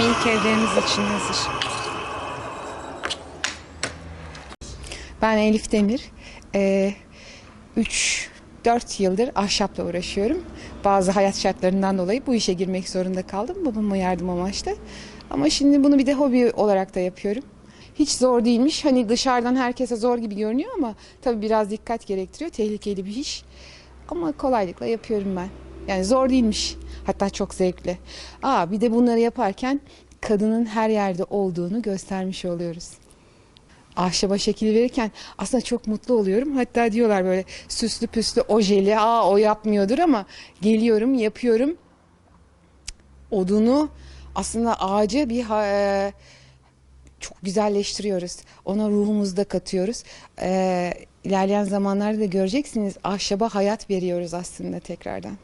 evleriniz için hazır. Ben Elif Demir. 3-4 yıldır ahşapla uğraşıyorum. Bazı hayat şartlarından dolayı bu işe girmek zorunda kaldım. Babama yardım amaçlı. Ama şimdi bunu bir de hobi olarak da yapıyorum. Hiç zor değilmiş. Hani dışarıdan herkese zor gibi görünüyor ama tabii biraz dikkat gerektiriyor. Tehlikeli bir iş. Ama kolaylıkla yapıyorum ben. Yani zor değilmiş. Hatta çok zevkli. Aa bir de bunları yaparken kadının her yerde olduğunu göstermiş oluyoruz ahşaba şekil verirken aslında çok mutlu oluyorum. Hatta diyorlar böyle süslü püslü ojeli, aa o yapmıyordur ama geliyorum, yapıyorum. Odunu aslında ağacı bir e, çok güzelleştiriyoruz. Ona ruhumuzu da katıyoruz. E, ilerleyen zamanlarda da göreceksiniz ahşaba hayat veriyoruz aslında tekrardan.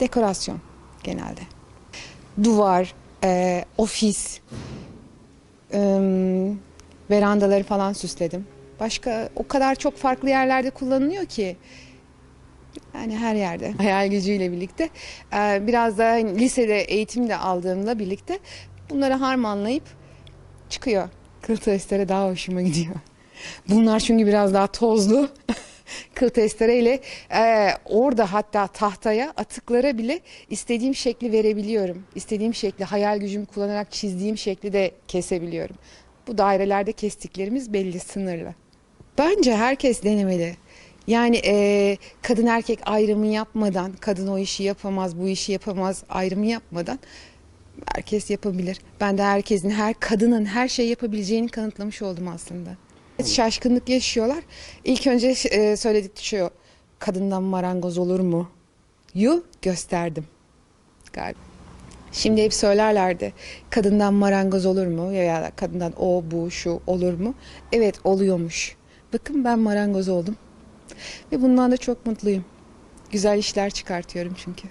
Dekorasyon genelde. Duvar, e, ofis, Im, verandaları falan süsledim. Başka o kadar çok farklı yerlerde kullanılıyor ki. Yani her yerde. Hayal gücüyle birlikte. Ee, Biraz da hani lisede eğitim de aldığımla birlikte bunları harmanlayıp çıkıyor. Kıl testere daha hoşuma gidiyor. Bunlar çünkü biraz daha tozlu. Kıl testereyle e, orada hatta tahtaya atıklara bile istediğim şekli verebiliyorum. İstediğim şekli hayal gücümü kullanarak çizdiğim şekli de kesebiliyorum. Bu dairelerde kestiklerimiz belli, sınırlı. Bence herkes denemeli. Yani e, kadın erkek ayrımı yapmadan, kadın o işi yapamaz, bu işi yapamaz ayrımı yapmadan herkes yapabilir. Ben de herkesin, her kadının her şey yapabileceğini kanıtlamış oldum aslında. Şaşkınlık yaşıyorlar. İlk önce e, söyledik şu, kadından marangoz olur mu? Yu gösterdim galiba. Şimdi hep söylerlerdi kadından marangoz olur mu ya da kadından o bu şu olur mu? Evet oluyormuş. Bakın ben marangoz oldum. Ve bundan da çok mutluyum. Güzel işler çıkartıyorum çünkü.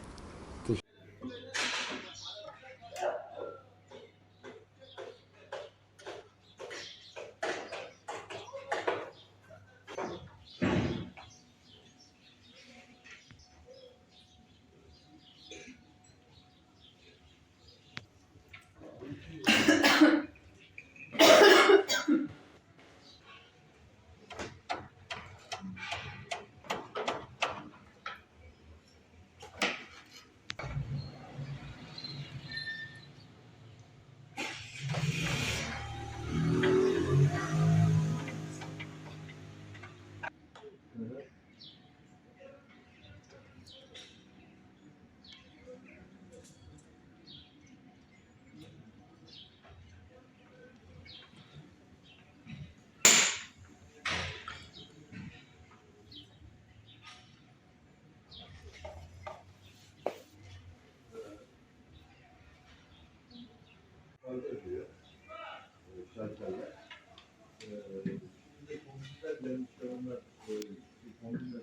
fayda diyor. Ee, e, şartlarla. E, ee, şimdi komünistler gelmişler onlar e, komünistler